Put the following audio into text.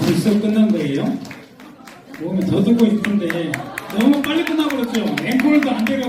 벌써 끝난 거예요? 몸에 더 두고 있는데 너무 빨리 끝나버렸죠? 앵콜도 안 돼가